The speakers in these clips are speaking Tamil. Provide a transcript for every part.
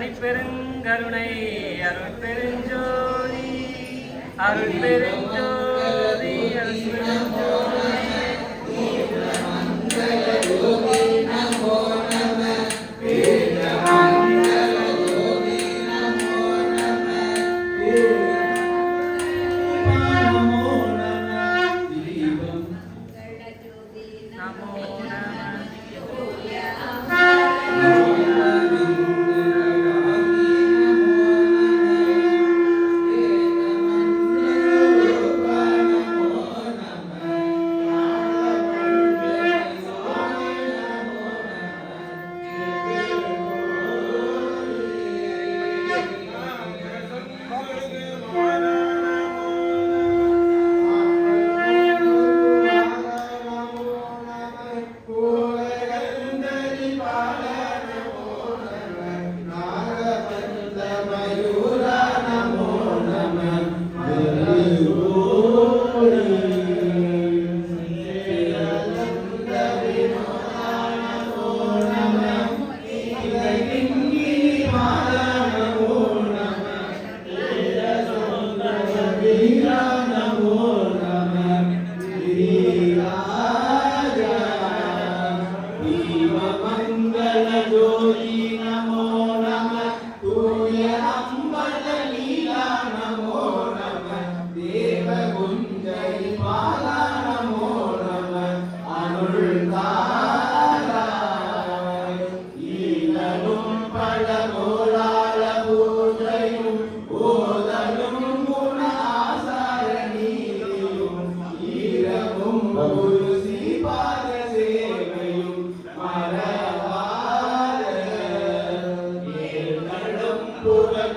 அடிப்பெருங்கருணை அருள் பெருஞ்சோதி அருள் பெருஞ்சோதி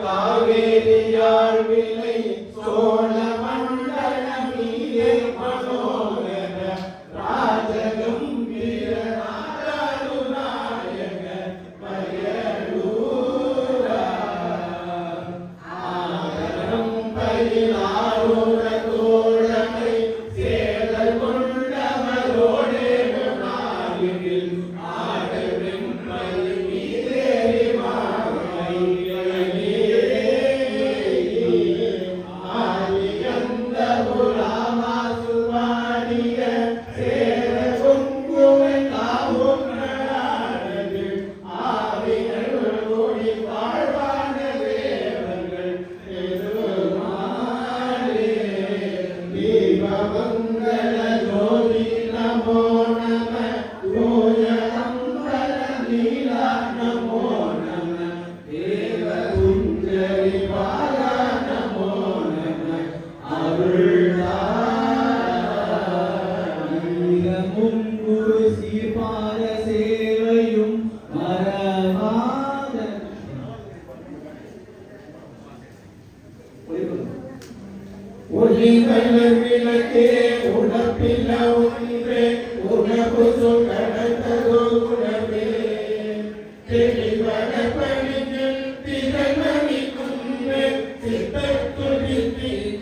காவேரியார் விளை ஒளிவள விளக்கே உனப்பில ஒன்றே உனக்கு சொல்